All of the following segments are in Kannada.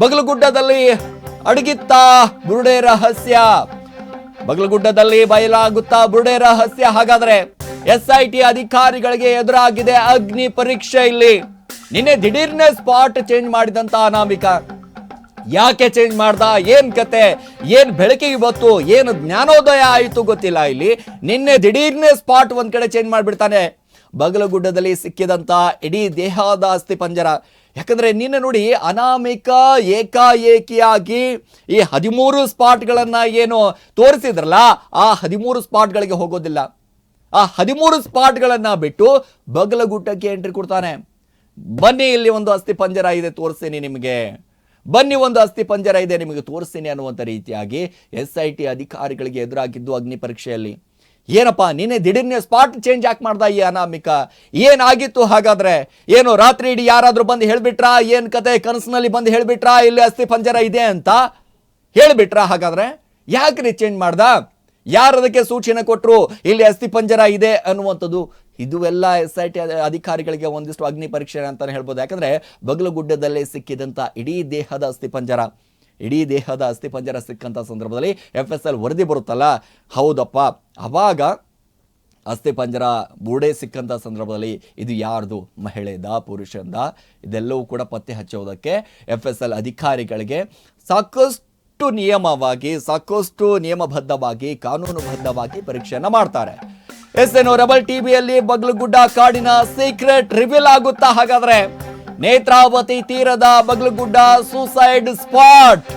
ಬಗಲುಗುಡ್ಡದಲ್ಲಿ ಅಡಗಿತ್ತ ಬುರುಡೆ ರಹಸ್ಯ. ಬಗಲಗುಡ್ಡದಲ್ಲಿ ಬಯಲಾಗುತ್ತಾ ಬುರುಡೆ ರಹಸ್ಯ. ಹಾಗಾದ್ರೆ ಎಸ್ ಐ ಟಿ ಅಧಿಕಾರಿಗಳಿಗೆ ಎದುರಾಗಿದೆ ಅಗ್ನಿ ಪರೀಕ್ಷೆ ಇಲ್ಲಿ. ನಿನ್ನೆ ದಿಢೀರ್ನೆ ಸ್ಪಾಟ್ ಚೇಂಜ್ ಮಾಡಿದಂತ ಅನಾಮಿಕ. ಯಾಕೆ ಚೇಂಜ್ ಮಾಡ್ದ? ಏನ್ ಕತೆ? ಏನ್ ಬೆಳಕಿಗೆ ಬಂತು ಏನು ಜ್ಞಾನೋದಯ ಆಯಿತು ಗೊತ್ತಿಲ್ಲ ಇಲ್ಲಿ. ನಿನ್ನೆ ದಿಢೀರ್ನೆ ಸ್ಪಾಟ್ ಒಂದ್ ಕಡೆ ಚೇಂಜ್ ಮಾಡ್ಬಿಡ್ತಾನೆ. ಬಗಲಗುಡ್ಡದಲ್ಲಿ ಸಿಕ್ಕಿದಂತ ಇಡೀ ದೇಹದ ಅಸ್ಥಿ ಪಂಜರ ಯಾಕಂದ್ರೆ ನಿನ್ನೆ ನೋಡಿ ಅನಾಮಿಕ ಏಕಾಏಕಿಯಾಗಿ ಈ ಹದಿಮೂರು ಸ್ಪಾಟ್ಗಳನ್ನು ಏನು ತೋರಿಸಿದ್ರಲ್ಲ, ಆ ಹದಿಮೂರು ಸ್ಪಾಟ್ಗಳಿಗೆ ಹೋಗೋದಿಲ್ಲ. ಆ ಹದಿಮೂರು ಸ್ಪಾಟ್ಗಳನ್ನು ಬಿಟ್ಟು ಬಗಲಗುಟ್ಟಕ್ಕೆ ಎಂಟ್ರಿ ಕೊಡ್ತಾನೆ. ಬನ್ನಿ ಇಲ್ಲಿ ಒಂದು ಅಸ್ಥಿ ಪಂಜರ ಇದೆ ತೋರಿಸ್ತೀನಿ ನಿಮಗೆ. ಬನ್ನಿ ಒಂದು ಅಸ್ಥಿ ಪಂಜರ ಇದೆ ನಿಮಗೆ ತೋರಿಸ್ತೀನಿ ಅನ್ನುವಂಥ ರೀತಿಯಾಗಿ ಎಸ್ ಐ ಟಿ ಅಧಿಕಾರಿಗಳಿಗೆ ಎದುರಾಗಿದ್ದು ಅಗ್ನಿ ಪರೀಕ್ಷೆಯಲ್ಲಿ. ಏನಪ್ಪ ನೀನೇ ದಿಢೀರ್ನೇ ಸ್ಪಾಟ್ ಚೇಂಜ್ ಯಾಕೆ ಮಾಡ್ದ ಈ ಅನಾಮಿಕ? ಏನಾಗಿತ್ತು ಹಾಗಾದ್ರೆ? ಏನು, ರಾತ್ರಿ ಇಡೀ ಯಾರಾದ್ರೂ ಬಂದು ಹೇಳ್ಬಿಟ್ರಾ? ಏನು ಕತೆ? ಕನಸಿನಲ್ಲಿ ಬಂದು ಹೇಳ್ಬಿಟ್ರಾ? ಇಲ್ಲಿ ಅಸ್ಥಿ ಪಂಜರ ಇದೆ ಅಂತ? ಹೇಳ್ಬಿಟ್ರಾ ಹಾಗಾದ್ರೆ? ಯಾಕ್ರಿ ಚೇಂಜ್ ಮಾಡ್ದ? ಯಾರದಕ್ಕೆ ಸೂಚನೆ ಕೊಟ್ಟರು ಇಲ್ಲಿ ಅಸ್ಥಿ ಪಂಜರ ಇದೆ ಅನ್ನುವಂಥದ್ದು. ಇದುವೆಲ್ಲ ಎಸ್ ಐ ಟಿ ಅಧಿಕಾರಿಗಳಿಗೆ ಒಂದಿಷ್ಟು ಅಗ್ನಿ ಪರೀಕ್ಷೆ ಅಂತಾನೆ ಹೇಳ್ಬೋದು. ಯಾಕಂದರೆ ಬಗಲುಗುಡ್ಡದಲ್ಲೇ ಸಿಕ್ಕಿದಂತ ಇಡೀ ದೇಹದ ಅಸ್ಥಿ ಪಂಜರ. ಇಡೀ ದೇಹದ ಅಸ್ಥಿ ಪಂಜರ ಸಿಕ್ಕಂತ ಸಂದರ್ಭದಲ್ಲಿ ಎಫ್ ಎಸ್ ಎಲ್ ವರದಿ ಬರುತ್ತಲ್ಲ? ಹೌದಪ್ಪ. ಅವಾಗ ಅಸ್ಥಿ ಪಂಜರ ಬೂಡೆ ಸಿಕ್ಕಂಥ ಸಂದರ್ಭದಲ್ಲಿ ಇದು ಯಾರ್ದು? ಮಹಿಳೆದ, ಪುರುಷಂದ? ಇದೆಲ್ಲವೂ ಕೂಡ ಪತ್ತೆ ಹಚ್ಚುವುದಕ್ಕೆ ಎಫ್ ಎಸ್ ಎಲ್ ಅಧಿಕಾರಿಗಳಿಗೆ ಸಾಕಷ್ಟು ನಿಯಮವಾಗಿ, ಸಾಕಷ್ಟು ನಿಯಮಬದ್ಧವಾಗಿ, ಕಾನೂನುಬದ್ಧವಾಗಿ ಪರೀಕ್ಷೆಯನ್ನು ಮಾಡ್ತಾರೆ. ಎಸ್ ಎನ್ ರೆಬಲ್ ಟಿವಿಯಲ್ಲಿ ಬಗ್ಲುಗುಡ್ಡ ಕಾಡಿನ ಸೀಕ್ರೆಟ್ ರಿವೀಲ್ ಆಗುತ್ತಾ ಹಾಗಾದ್ರೆ? ನೇತ್ರಾವತಿ ತೀರದ ಬಗ್ಲಗುಡ್ಡ ಸೂಸೈಡ್ ಸ್ಪಾಟ್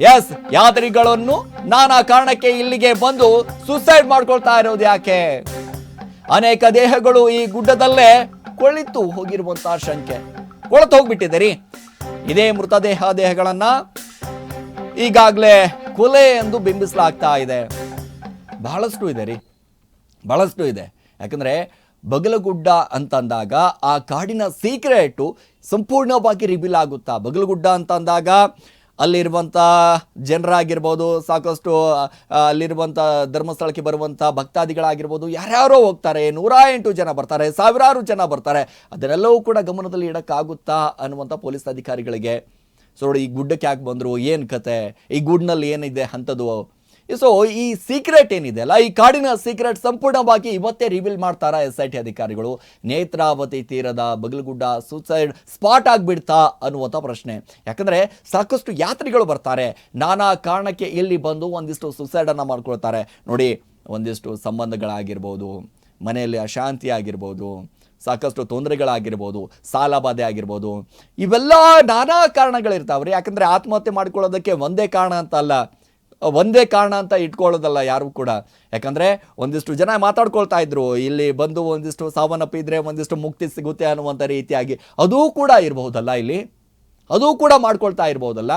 ಎಸ್ ಯಾತ್ರಿಗಳನ್ನು ನಾನಾ ಕಾರಣಕ್ಕೆ ಇಲ್ಲಿಗೆ ಬಂದು ಸೂಸೈಡ್ ಮಾಡ್ಕೊಳ್ತಾ ಇರೋದು ಯಾಕೆ? ಅನೇಕ ದೇಹಗಳು ಈ ಗುಡ್ಡದಲ್ಲೇ ಕೊಳಿತು ಹೋಗಿರುವಂತಹ ಶಂಕೆ. ಕೊಳತು ಹೋಗ್ಬಿಟ್ಟಿದ್ದೀರಿ ಇದೇ ಮೃತದೇಹ ದೇಹಗಳನ್ನ ಈಗಾಗಲೇ ಕೊಲೆ ಎಂದು ಬಿಂಬಿಸಲಾಗ್ತಾ ಇದೆ. ಬಹಳಷ್ಟು ಇದೆ ರೀ. ಬಹಳಷ್ಟು ಇದೆ. ಯಾಕಂದ್ರೆ ಬಗಲಗುಡ್ಡ ಅಂತಂದಾಗ ಆ ಕಾಡಿನ ಸೀಕ್ರೆಟು ಸಂಪೂರ್ಣವಾಗಿ ರಿವೀಲ್ ಆಗುತ್ತಾ? ಬಗಲಗುಡ್ಡ ಅಂತಂದಾಗ ಅಲ್ಲಿರುವಂಥ ಜನರಾಗಿರ್ಬೋದು, ಸಾಕಷ್ಟು ಅಲ್ಲಿರುವಂಥ ಧರ್ಮಸ್ಥಳಕ್ಕೆ ಬರುವಂಥ ಭಕ್ತಾದಿಗಳಾಗಿರ್ಬೋದು, ಯಾರ್ಯಾರೋ ಹೋಗ್ತಾರೆ ನೂರ ಎಂಟು ಜನ ಬರ್ತಾರೆ, ಸಾವಿರಾರು ಜನ ಬರ್ತಾರೆ. ಅದನ್ನೆಲ್ಲವೂ ಕೂಡ ಗಮನದಲ್ಲಿ ಇಡೋಕ್ಕಾಗುತ್ತಾ ಅನ್ನುವಂಥ ಪೊಲೀಸ್ ಅಧಿಕಾರಿಗಳಿಗೆ. ಸೊ ನೋಡಿ ಈ ಗುಡ್ಡಕ್ಕೆ ಯಾಕೆ ಬಂದರು? ಏನು ಕತೆ? ಈ ಗುಡ್ನಲ್ಲಿ ಏನಿದೆ ಅಂಥದ್ದು ಸೊ ಈ ಸೀಕ್ರೆಟ್ ಏನಿದೆ ಅಲ್ಲ? ಈ ಕಾಡಿನ ಸೀಕ್ರೆಟ್ ಸಂಪೂರ್ಣವಾಗಿ ಇವತ್ತೇ ರಿವೀಲ್ ಮಾಡ್ತಾರಾ ಎಸ್ ಐ ಟಿ ಅಧಿಕಾರಿಗಳು? ನೇತ್ರಾವತಿ ತೀರದ ಬಗಲಗುಡ್ಡ ಸೂಸೈಡ್ ಸ್ಪಾಟ್ ಆಗಿಬಿಡ್ತಾ ಅನ್ನುವಂಥ ಪ್ರಶ್ನೆ. ಯಾಕಂದರೆ ಸಾಕಷ್ಟು ಯಾತ್ರಿಗಳು ಬರ್ತಾರೆ. ನಾನಾ ಕಾರಣಕ್ಕೆ ಇಲ್ಲಿ ಬಂದು ಒಂದಿಷ್ಟು ಸುಸೈಡ್ ಅನ್ನ ಮಾಡ್ಕೊಳ್ತಾರೆ. ನೋಡಿ, ಒಂದಿಷ್ಟು ಸಂಬಂಧಗಳಾಗಿರ್ಬೋದು, ಮನೆಯಲ್ಲಿ ಅಶಾಂತಿ ಆಗಿರ್ಬೋದು, ಸಾಕಷ್ಟು ತೊಂದರೆಗಳಾಗಿರ್ಬೋದು, ಸಾಲ ಬಾಧೆ ಆಗಿರ್ಬೋದು, ಇವೆಲ್ಲ ನಾನಾ ಕಾರಣಗಳಿರ್ತಾವ್ರಿ. ಯಾಕಂದರೆ ಆತ್ಮಹತ್ಯೆ ಮಾಡ್ಕೊಳ್ಳೋದಕ್ಕೆ ಒಂದೇ ಕಾರಣ ಅಂತ ಅಲ್ಲ. ಒಂದೇ ಕಾರಣ ಅಂತ ಇಟ್ಕೊಳ್ಳೋದಲ್ಲ ಯಾರು ಕೂಡ. ಯಾಕಂದರೆ ಒಂದಿಷ್ಟು ಜನ ಮಾತಾಡ್ಕೊಳ್ತಾ ಇದ್ರು, ಇಲ್ಲಿ ಬಂದು ಒಂದಿಷ್ಟು ಸಾವನ್ನಪ್ಪಿದ್ರೆ ಒಂದಿಷ್ಟು ಮುಕ್ತಿ ಸಿಗುತ್ತೆ ಅನ್ನುವಂಥ ರೀತಿಯಾಗಿ. ಅದೂ ಕೂಡ ಇರಬಹುದಲ್ಲ ಇಲ್ಲಿ? ಅದು ಕೂಡ ಮಾಡ್ಕೊಳ್ತಾ ಇರ್ಬೋದಲ್ಲ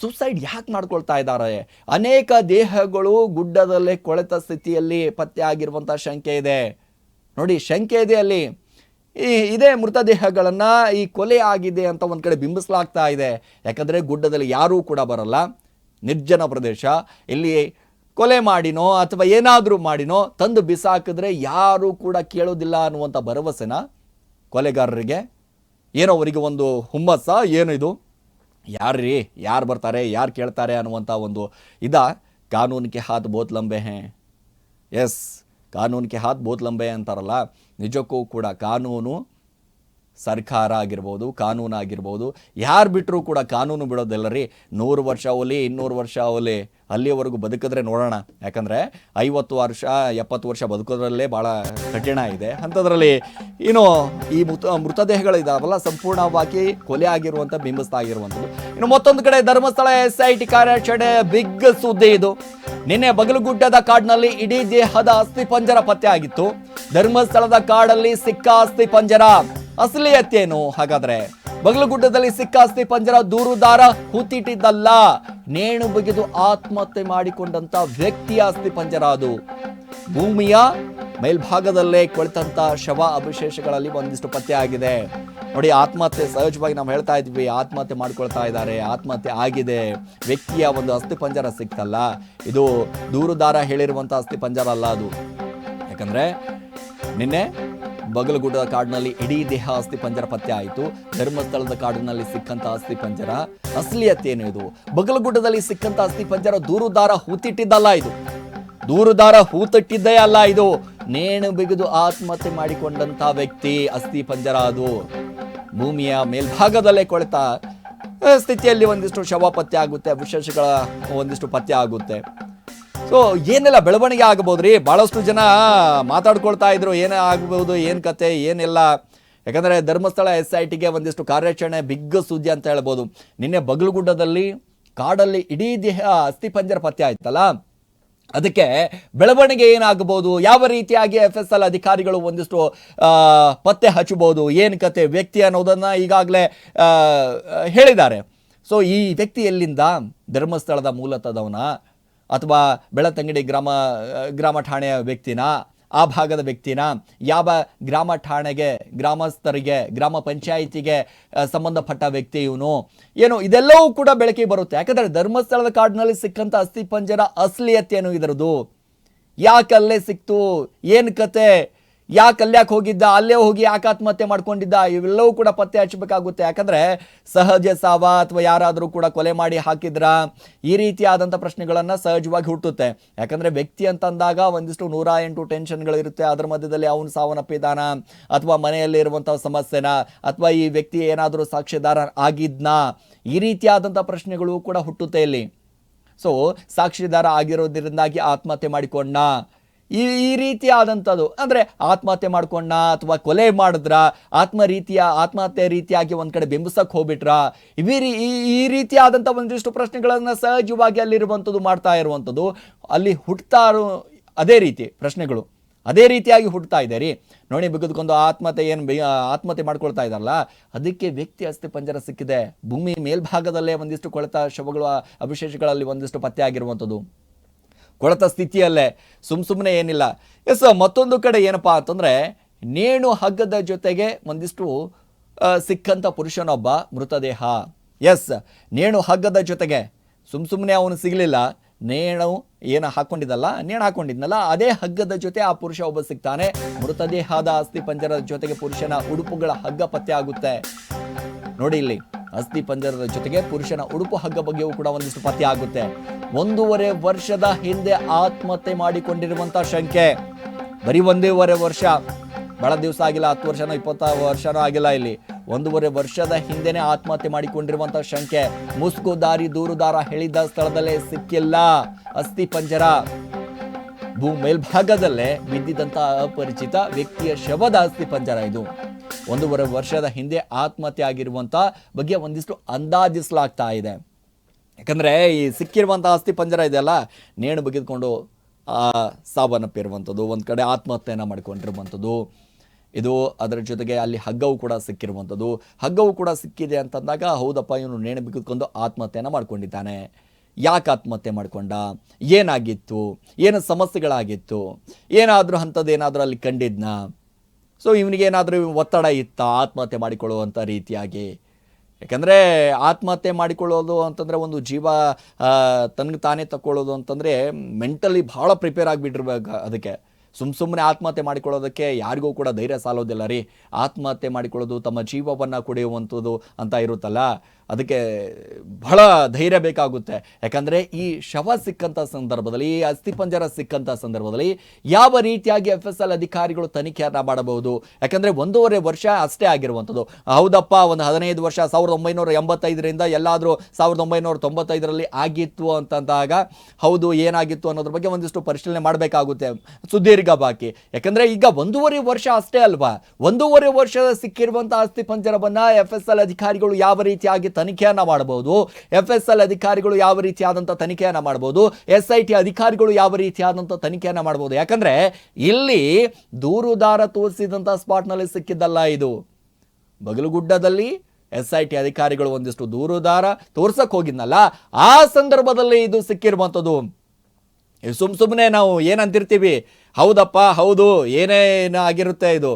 ಸುಸೈಡ್ ಯಾಕೆ ಮಾಡ್ಕೊಳ್ತಾ ಇದ್ದಾರೆ? ಅನೇಕ ದೇಹಗಳು ಗುಡ್ಡದಲ್ಲೇ ಕೊಳೆತ ಸ್ಥಿತಿಯಲ್ಲಿ ಪತ್ತೆ ಆಗಿರುವಂಥ ಶಂಕೆ ಇದೆ. ನೋಡಿ, ಶಂಕೆ ಇದೆ ಅಲ್ಲಿ. ಈ, ಇದೇ ಮೃತದೇಹಗಳನ್ನು ಈ ಕೊಲೆ ಆಗಿದೆ ಅಂತ ಒಂದು ಕಡೆ ಬಿಂಬಿಸಲಾಗ್ತಾ ಇದೆ. ಯಾಕಂದರೆ ಗುಡ್ಡದಲ್ಲಿ ಯಾರೂ ಕೂಡ ಬರಲ್ಲ. ನಿರ್ಜನ ಪ್ರದೇಶ. ಇಲ್ಲಿ ಕೊಲೆ ಮಾಡಿನೋ ಅಥವಾ ಏನಾದರೂ ಮಾಡಿನೋ ತಂದು ಬಿಸಾಕಿದ್ರೆ ಯಾರೂ ಕೂಡ ಕೇಳೋದಿಲ್ಲ ಅನ್ನುವಂಥ ಭರವಸೆನ ಕೊಲೆಗಾರರಿಗೆ. ಏನೋ ಅವರಿಗೆ ಒಂದು ಹುಮ್ಮಸ್ಸ, ಏನು ಇದು? ಯಾರ್ರೀ? ಯಾರು ಬರ್ತಾರೆ? ಯಾರು ಕೇಳ್ತಾರೆ ಅನ್ನುವಂಥ ಒಂದು ಇದ. ಕಾನೂನಿಗೆ ಹಾತ್ ಬೋತ್ ಲಂಬೆ ಹೇ. ಎಸ್, ಕಾನೂನಿಗೆ ಹಾತ್ ಬೋತ್ ಲಂಬೆ ಅಂತಾರಲ್ಲ. ನಿಜಕ್ಕೂ ಕೂಡ ಕಾನೂನು ಸರ್ಕಾರ ಆಗಿರ್ಬೋದು ಕಾನೂನು ಆಗಿರ್ಬೋದು ಯಾರು ಬಿಟ್ಟರೂ ಕೂಡ ಕಾನೂನು ಬಿಡೋದಿಲ್ಲ ರೀ ನೂರು ವರ್ಷ ಅವಲಿ ಇನ್ನೂರು ವರ್ಷ ಅವಲಿ ಅಲ್ಲಿಯವರೆಗೂ ಬದುಕಿದ್ರೆ ನೋಡೋಣ. ಯಾಕಂದರೆ ಐವತ್ತು ವರ್ಷ, ಎಪ್ಪತ್ತು ವರ್ಷ ಬದುಕೋದ್ರಲ್ಲೇ ಭಾಳ ಕಠಿಣ ಇದೆ. ಅಂಥದ್ರಲ್ಲಿ ಇನ್ನು ಈ ಮೃತ, ಮೃತದೇಹಗಳಿದಾವಲ್ಲ, ಸಂಪೂರ್ಣವಾಗಿ ಕೊಲೆ ಆಗಿರುವಂಥ, ಬಿಂಬಿಸ್ತಾ ಆಗಿರುವಂಥದ್ದು. ಇನ್ನು ಮತ್ತೊಂದು ಕಡೆ ಧರ್ಮಸ್ಥಳ ಎಸ್ ಐ ಟಿ ಕಾರ್ಯಾಚರಣೆ ಬಿಗ್ ಸುದ್ದಿ ಇದು. ನಿನ್ನೆ ಬಗಲುಗುಡ್ಡದ ಕಾಡಿನಲ್ಲಿ ಇಡೀ ದೇಹದ ಅಸ್ಥಿ ಪಂಜರ ಪತ್ತೆ ಆಗಿತ್ತು ಧರ್ಮಸ್ಥಳದ ಕಾಡಲ್ಲಿ ಸಿಕ್ಕ ಅಸ್ಥಿ ಪಂಜರ ಅಸಲಿಯತ್ತೇನು ಹಾಗಾದ್ರೆ? ಬಗಲುಗುಡ್ಡದಲ್ಲಿ ಸಿಕ್ಕ ಅಸ್ಥಿ ಪಂಜರ ದೂರುದಾರ ಹೂತಿಟ್ಟಿದ್ದಲ್ಲ ನೇಣು ಬಗೆದು ಆತ್ಮಹತ್ಯೆ ಮಾಡಿಕೊಂಡಂತ ವ್ಯಕ್ತಿಯ ಅಸ್ಥಿ ಪಂಜರ ಅದು. ಭೂಮಿಯ ಮೇಲ್ಭಾಗದಲ್ಲೇ ಕೊಳಿತಂತ ಶವ ಅವಶೇಷಗಳಲ್ಲಿ ಒಂದಿಷ್ಟು ಪತ್ತೆ ಆಗಿದೆ. ನೋಡಿ, ಆತ್ಮಹತ್ಯೆ ಸಹಜವಾಗಿ ನಾವು ಹೇಳ್ತಾ ಇದ್ವಿ, ಆತ್ಮಹತ್ಯೆ ಮಾಡ್ಕೊಳ್ತಾ ಇದ್ದಾರೆ, ಆತ್ಮಹತ್ಯೆ ಆಗಿದೆ. ವ್ಯಕ್ತಿಯ ಒಂದು ಅಸ್ಥಿ ಪಂಜರ ಸಿಕ್ತಲ್ಲ. ಇದು ದೂರುದಾರ ಹೇಳಿರುವಂಥ ಅಸ್ಥಿ ಪಂಜರ ಅಲ್ಲ ಅದು. ಯಾಕಂದ್ರೆ ನಿನ್ನೆ ಬಗಲಗುಡ್ಡದ ಕಾಡಿನಲ್ಲಿ ಇಡೀ ದೇಹ ಅಸ್ಥಿ ಪಂಜರ ಪತ್ತೆ ಆಯಿತು. ಧರ್ಮಸ್ಥಳದ ಕಾಡಿನಲ್ಲಿ ಸಿಕ್ಕಂತ ಅಸ್ಥಿ ಪಂಜರ. ಅಸಲಿಯತ್ತೇನು ಇದು? ಬಗಲಗುಡ್ಡದಲ್ಲಿ ಸಿಕ್ಕಂತ ಅಸ್ಥಿ ಪಂಜರ ದೂರುದಾರ ಹೂತಿಟ್ಟಿದ್ದಲ್ಲ ಇದು. ದೂರುದಾರ ಹೂತಟ್ಟಿದ್ದೇ ಅಲ್ಲ ಇದು. ನೇಣು ಬಿಗಿದು ಆತ್ಮಹತ್ಯೆ ಮಾಡಿಕೊಂಡಂತ ವ್ಯಕ್ತಿ ಅಸ್ಥಿ ಪಂಜರ ಅದು. ಭೂಮಿಯ ಮೇಲ್ಭಾಗದಲ್ಲೇ ಕೊಳೆತ. ಸ್ಥಿತಿಯಲ್ಲಿ ಒಂದಿಷ್ಟು ಶವ ಪತ್ತೆ ಆಗುತ್ತೆ ವಿಶೇಷಗಳ ಒಂದಿಷ್ಟು ಪತ್ತೆ ಆಗುತ್ತೆ. ಸೊ ಏನೆಲ್ಲ ಬೆಳವಣಿಗೆ ಆಗ್ಬೋದು ರೀ ಭಾಳಷ್ಟು ಜನ ಮಾತಾಡ್ಕೊಳ್ತಾ ಇದ್ರು, ಏನೇ ಆಗ್ಬೋದು, ಏನು ಕತೆ, ಏನೆಲ್ಲ. ಯಾಕಂದರೆ ಧರ್ಮಸ್ಥಳ ಎಸ್ ಐ ಟಿಗೆ ಒಂದಿಷ್ಟು ಕಾರ್ಯಾಚರಣೆ ಬಿಗ್ ಸುದ್ದಿ ಅಂತ ಹೇಳ್ಬೋದು. ನಿನ್ನೆ ಬಗಲುಗುಡ್ಡದಲ್ಲಿ ಕಾಡಲ್ಲಿ ಇಡೀ ದೇಹ ಅಸ್ಥಿ ಪಂಜರ ಪತ್ತೆ ಆಯ್ತಲ್ಲ? ಅದಕ್ಕೆ ಬೆಳವಣಿಗೆ ಏನಾಗಬಹುದು ಯಾವ ರೀತಿಯಾಗಿ ಎಫ್ ಎಸ್ ಎಲ್ ಅಧಿಕಾರಿಗಳು ಒಂದಿಷ್ಟು ಪತ್ತೆ ಹಚ್ಚಬಹುದು ಏನು ಕತೆ, ವ್ಯಕ್ತಿ ಅನ್ನೋದನ್ನ ಈಗಾಗಲೇ ಹೇಳಿದ್ದಾರೆ. ಸೊ ಈ ವ್ಯಕ್ತಿ ಎಲ್ಲಿಂದ? ಧರ್ಮಸ್ಥಳದ ಮೂಲತದವನ? ಅಥವಾ ಬೆಳತಂಗಡಿ ಗ್ರಾಮ ಗ್ರಾಮ ಠಾಣೆಯ ವ್ಯಕ್ತಿನ? ಆ ಭಾಗದ ವ್ಯಕ್ತಿನ? ಯಾವ ಗ್ರಾಮ ಠಾಣೆಗೆ, ಗ್ರಾಮಸ್ಥರಿಗೆ, ಗ್ರಾಮ ಪಂಚಾಯಿತಿಗೆ ಸಂಬಂಧಪಟ್ಟ ವ್ಯಕ್ತಿ ಇವನು? ಏನು, ಇದೆಲ್ಲವೂ ಕೂಡ ಬೆಳಕಿಗೆ ಬರುತ್ತೆ. ಯಾಕಂದರೆ ಧರ್ಮಸ್ಥಳದ ಕಾಡಿನಲ್ಲಿ ಸಿಕ್ಕಂಥ ಅಸ್ಥಿ ಪಂಜರ ಅಸಲಿಯತ್ತೇನು ಇದರದು? ಯಾಕಲ್ಲೇ ಸಿಕ್ತು? ಏನು ಕತೆ? ಯಾಕೆ ಅಲ್ಯಾಕೆ ಹೋಗಿದ್ದ? ಅಲ್ಲೇ ಹೋಗಿ ಯಾಕೆ ಆತ್ಮಹತ್ಯೆ ಮಾಡ್ಕೊಂಡಿದ್ದ? ಇವೆಲ್ಲವೂ ಕೂಡ ಪತ್ತೆ ಹಚ್ಚಬೇಕಾಗುತ್ತೆ. ಯಾಕಂದ್ರೆ ಸಹಜ ಸಾವ ಅಥವಾ ಯಾರಾದರೂ ಕೂಡ ಕೊಲೆ ಮಾಡಿ ಹಾಕಿದ್ರ ಈ ರೀತಿಯಾದಂಥ ಪ್ರಶ್ನೆಗಳನ್ನು ಸಹಜವಾಗಿ ಹುಟ್ಟುತ್ತೆ. ಯಾಕಂದ್ರೆ ವ್ಯಕ್ತಿ ಅಂತಂದಾಗ ಒಂದಿಷ್ಟು ನೂರ ಎಂಟು ಟೆನ್ಷನ್ಗಳಿರುತ್ತೆ. ಅದರ ಮಧ್ಯದಲ್ಲಿ ಅವನು ಸಾವನ್ನಪ್ಪಿದಾನ ಅಥವಾ ಮನೆಯಲ್ಲಿ ಇರುವಂಥ ಸಮಸ್ಯೆನ ಅಥವಾ ಈ ವ್ಯಕ್ತಿ ಏನಾದರೂ ಸಾಕ್ಷಿದಾರ ಆಗಿದ್ನಾ ಈ ರೀತಿಯಾದಂಥ ಪ್ರಶ್ನೆಗಳು ಕೂಡ ಹುಟ್ಟುತ್ತೆ ಇಲ್ಲಿ. ಸೊ ಸಾಕ್ಷಿದಾರ ಆಗಿರೋದ್ರಿಂದಾಗಿ ಆತ್ಮಹತ್ಯೆ ಮಾಡಿಕೊಂಡ ಈ ಈ ರೀತಿಯಾದಂಥದ್ದು. ಅಂದರೆ ಆತ್ಮಹತ್ಯೆ ಮಾಡ್ಕೊಂಡ ಅಥವಾ ಕೊಲೆ ಮಾಡಿದ್ರ? ಆತ್ಮ ರೀತಿಯ ಆತ್ಮಹತ್ಯೆ ರೀತಿಯಾಗಿ ಒಂದು ಕಡೆ ಬಿಂಬಿಸಕ್ಕೆ ಹೋಗ್ಬಿಟ್ರ? ಇವಿ ಈ ರೀತಿಯಾದಂಥ ಒಂದಿಷ್ಟು ಪ್ರಶ್ನೆಗಳನ್ನು ಸಹಜವಾಗಿ ಅಲ್ಲಿರುವಂಥದ್ದು ಮಾಡ್ತಾ ಇರುವಂಥದ್ದು. ಅಲ್ಲಿ ಹುಟ್ಟುತ್ತಾ ಅದೇ ರೀತಿ ಪ್ರಶ್ನೆಗಳು. ಅದೇ ರೀತಿಯಾಗಿ ಹುಡ್ತಾ ಇದೆ ರೀ. ನೋಡಿ, ಬಿಗಿದುಕೊಂಡು ಆತ್ಮಹತ್ಯೆ ಏನು ಆತ್ಮಹತ್ಯೆ ಮಾಡ್ಕೊಳ್ತಾ ಇದ್ದಾರಲ್ಲ? ಅದಕ್ಕೆ ವ್ಯಕ್ತಿ ಅಸ್ಥಿ ಪಂಜರ ಸಿಕ್ಕಿದೆ. ಭೂಮಿ ಮೇಲ್ಭಾಗದಲ್ಲೇ ಒಂದಿಷ್ಟು ಕೊಳೆತ ಶವಗಳು ಅವಶೇಷಗಳಲ್ಲಿ ಒಂದಿಷ್ಟು ಪತ್ತೆ ಆಗಿರುವಂಥದ್ದು ಕೊಳೆತ ಸ್ಥಿತಿಯಲ್ಲೇ ಸುಮ್ ಸುಮ್ಮನೆ ಏನಿಲ್ಲ. ಎಸ್ ಮತ್ತೊಂದು ಕಡೆ ಏನಪ್ಪ ಅಂತಂದರೆ, ನೇಣು ಹಗ್ಗದ ಜೊತೆಗೆ ಒಂದಿಷ್ಟು ಸಿಕ್ಕಂಥ ಪುರುಷನೊಬ್ಬ ಮೃತದೇಹ. ಎಸ್, ನೇಣು ಹಗ್ಗದ ಜೊತೆಗೆ ಸುಮ್ ಸುಮ್ಮನೆ ಅವನು ಸಿಗಲಿಲ್ಲ. ನೇಣು ಏನು ಹಾಕ್ಕೊಂಡಿದ್ದಲ್ಲ ನೇಣು ಹಾಕೊಂಡಿದ್ನಲ್ಲ, ಅದೇ ಹಗ್ಗದ ಜೊತೆ ಆ ಪುರುಷ ಒಬ್ಬ ಸಿಗ್ತಾನೆ. ಮೃತದೇಹದ ಅಸ್ಥಿ ಪಂಜರದ ಜೊತೆಗೆ ಪುರುಷನ ಉಡುಪುಗಳ ಹಗ್ಗ ಪತ್ತೆ ಆಗುತ್ತೆ. ನೋಡಿ ಇಲ್ಲಿ. ಅಸ್ಥಿ ಪಂಜರದ ಜೊತೆಗೆ ಪುರುಷನ ಉಡುಪು ಹಗ್ಗ ಬಗ್ಗೆಯೂ ಕೂಡ ಒಂದಿಷ್ಟು ಪತ್ತೆ ಆಗುತ್ತೆ. ಒಂದೂವರೆ ವರ್ಷದ ಹಿಂದೆ ಆತ್ಮಹತ್ಯೆ ಮಾಡಿಕೊಂಡಿರುವಂತಹ ಶಂಕೆ. ಬರೀ ಒಂದೂವರೆ ವರ್ಷ. ಬಹಳ ದಿವಸ ಆಗಿಲ್ಲ, ಹತ್ತು ವರ್ಷನೋ ಇಪ್ಪತ್ತ ವರ್ಷನೋ ಆಗಿಲ್ಲ ಇಲ್ಲಿ. ಒಂದೂವರೆ ವರ್ಷದ ಹಿಂದೆನೆ ಆತ್ಮಹತ್ಯೆ ಮಾಡಿಕೊಂಡಿರುವಂತ ಶಂಕೆ. ಮುಸುಕು ದಾರಿ ದೂರುದಾರ ಹೇಳಿದ್ದ ಸ್ಥಳದಲ್ಲೇ ಸಿಕ್ಕಿಲ್ಲ ಅಸ್ಥಿ ಪಂಜರ. ಭೂ ಮೇಲ್ಭಾಗದಲ್ಲೇ ಬಿದ್ದಿದ್ದಂತಹ ಅಪರಿಚಿತ ವ್ಯಕ್ತಿಯ ಶವದ ಅಸ್ಥಿ ಪಂಜರ ಇದು. ಒಂದೂವರೆ ವರ್ಷದ ಹಿಂದೆ ಆತ್ಮಹತ್ಯೆ ಆಗಿರುವಂಥ ಬಗ್ಗೆ ಒಂದಿಷ್ಟು ಅಂದಾಜಿಸಲಾಗ್ತಾ ಇದೆ. ಯಾಕಂದರೆ ಈ ಸಿಕ್ಕಿರುವಂಥ ಆಸ್ತಿ ಪಂಜರ ಇದೆಯಲ್ಲ, ನೇಣು ಬಗೆದುಕೊಂಡು ಸಾವನ್ನಪ್ಪಿರುವಂಥದ್ದು ಒಂದು ಕಡೆ ಆತ್ಮಹತ್ಯೆಯನ್ನು ಮಾಡ್ಕೊಂಡಿರುವಂಥದ್ದು. ಇದು ಅದರ ಜೊತೆಗೆ ಅಲ್ಲಿ ಹಗ್ಗವು ಕೂಡ ಸಿಕ್ಕಿರುವಂಥದ್ದು. ಹಗ್ಗವು ಕೂಡ ಸಿಕ್ಕಿದೆ ಅಂತಂದಾಗ ಹೌದಪ್ಪ, ಇವನು ನೇಣು ಬಿಗಿದುಕೊಂಡು ಆತ್ಮಹತ್ಯೆಯನ್ನು ಮಾಡ್ಕೊಂಡಿದ್ದಾನೆ. ಯಾಕೆ ಆತ್ಮಹತ್ಯೆ ಮಾಡಿಕೊಂಡ? ಏನಾಗಿತ್ತು? ಏನು ಸಮಸ್ಯೆಗಳಾಗಿತ್ತು? ಏನಾದರೂ ಅಂಥದ್ದು ಏನಾದರೂ ಅಲ್ಲಿ ಕಂಡಿದ್ನಾ? ಸೊ ಇವನಿಗೆ ಏನಾದರೂ ಒತ್ತಡ ಇತ್ತಾ? ಆತ್ಮಹತ್ಯೆ ಮಾಡಿಕೊಳ್ಳುವಂಥ ರೀತಿಯಾಗಿ. ಯಾಕಂದರೆ ಆತ್ಮಹತ್ಯೆ ಮಾಡಿಕೊಳ್ಳೋದು ಅಂತಂದರೆ ಒಂದು ಜೀವ ತನಗೆ ತಾನೇ ತಗೊಳ್ಳೋದು ಅಂತಂದರೆ ಮೆಂಟಲಿ ಭಾಳ ಪ್ರಿಪೇರ್ ಆಗಿಬಿಟ್ಟಿರ್ಬೇಕು ಅದಕ್ಕೆ. ಸುಮ್ಮ ಸುಮ್ಮನೆ ಆತ್ಮಹತ್ಯೆ ಮಾಡಿಕೊಳ್ಳೋದಕ್ಕೆ ಯಾರಿಗೂ ಕೂಡ ಧೈರ್ಯ ಸಾಲೋದಿಲ್ಲ ರೀ. ಆತ್ಮಹತ್ಯೆ ಮಾಡಿಕೊಳ್ಳೋದು ತಮ್ಮ ಜೀವವನ್ನು ಕುಡಿಯುವಂಥದ್ದು ಅಂತ ಇರುತ್ತಲ್ಲ. ಅದಕ್ಕೆ ಬಹಳ ಧೈರ್ಯ ಬೇಕಾಗುತ್ತೆ. ಯಾಕಂದರೆ ಈ ಶವ ಸಿಕ್ಕಂಥ ಸಂದರ್ಭದಲ್ಲಿ, ಈ ಅಸ್ಥಿಪಂಜರ ಸಿಕ್ಕಂಥ ಸಂದರ್ಭದಲ್ಲಿ ಯಾವ ರೀತಿಯಾಗಿ ಎಫ್ ಎಸ್ ಎಲ್ ಅಧಿಕಾರಿಗಳು ತನಿಖೆಯನ್ನು ಮಾಡಬಹುದು? ಯಾಕಂದರೆ ಒಂದೂವರೆ ವರ್ಷ ಅಷ್ಟೇ ಆಗಿರುವಂಥದ್ದು. ಹೌದಪ್ಪ, ಒಂದು ಹದಿನೈದು ವರ್ಷ, ಸಾವಿರದ ಒಂಬೈನೂರ ಎಂಬತ್ತೈದರಿಂದ ಎಲ್ಲಾದರೂ ಸಾವಿರದ ಒಂಬೈನೂರ ತೊಂಬತ್ತೈದರಲ್ಲಿ ಆಗಿತ್ತು ಅಂತಂದಾಗ ಹೌದು, ಏನಾಗಿತ್ತು ಅನ್ನೋದ್ರ ಬಗ್ಗೆ ಒಂದಿಷ್ಟು ಪರಿಶೀಲನೆ ಮಾಡಬೇಕಾಗುತ್ತೆ. ಸುದೀರ್ಘ ಬಾಕಿ. ಯಾಕಂದರೆ ಈಗ ಒಂದೂವರೆ ವರ್ಷ ಅಷ್ಟೇ ಅಲ್ವಾ? ಒಂದೂವರೆ ವರ್ಷದ ಸಿಕ್ಕಿರುವಂಥ ಅಸ್ಥಿ ಪಂಜರವನ್ನು ಎಫ್ ಎಸ್ ಎಲ್ ಅಧಿಕಾರಿಗಳು ಯಾವ ರೀತಿಯಾಗಿ ತನಿಖೆಯನ್ನ ಮಾಡಬಹುದು. ಎಫ್ ಎಸ್ ಎಲ್ ಅಧಿಕಾರಿಗಳು ಯಾವ ರೀತಿಯಾದಂಥ ತನಿಖೆಯನ್ನು ಮಾಡಬಹುದು. ಎಸ್ ಐ ಟಿ ಅಧಿಕಾರಿಗಳು ಯಾವ ರೀತಿಯಾದಂಥ ತನಿಖೆಯನ್ನು ಮಾಡಬಹುದು. ಯಾಕಂದ್ರೆ ಇಲ್ಲಿ ದೂರುದಾರ ತೋರಿಸಿದಂಥ ಸ್ಪಾಟ್ನಲ್ಲಿ ಸಿಕ್ಕಿದ್ದಲ್ಲ ಇದು. ಬಗಲುಗುಡ್ಡದಲ್ಲಿ ಎಸ್ ಐ ಟಿ ಅಧಿಕಾರಿಗಳು ಒಂದಿಷ್ಟು ದೂರುದಾರ ತೋರ್ಸಕ್ಕೆ ಹೋಗಿದ್ನಲ್ಲ, ಆ ಸಂದರ್ಭದಲ್ಲಿ ಇದು ಸಿಕ್ಕಿರುವಂಥದ್ದು ಸುಮ್ ಸುಮ್ಮನೆ ನಾವು ಏನಂತಿರ್ತೀವಿ? ಹೌದಪ್ಪ, ಹೌದು ಏನೇನು ಆಗಿರುತ್ತೆ ಇದು?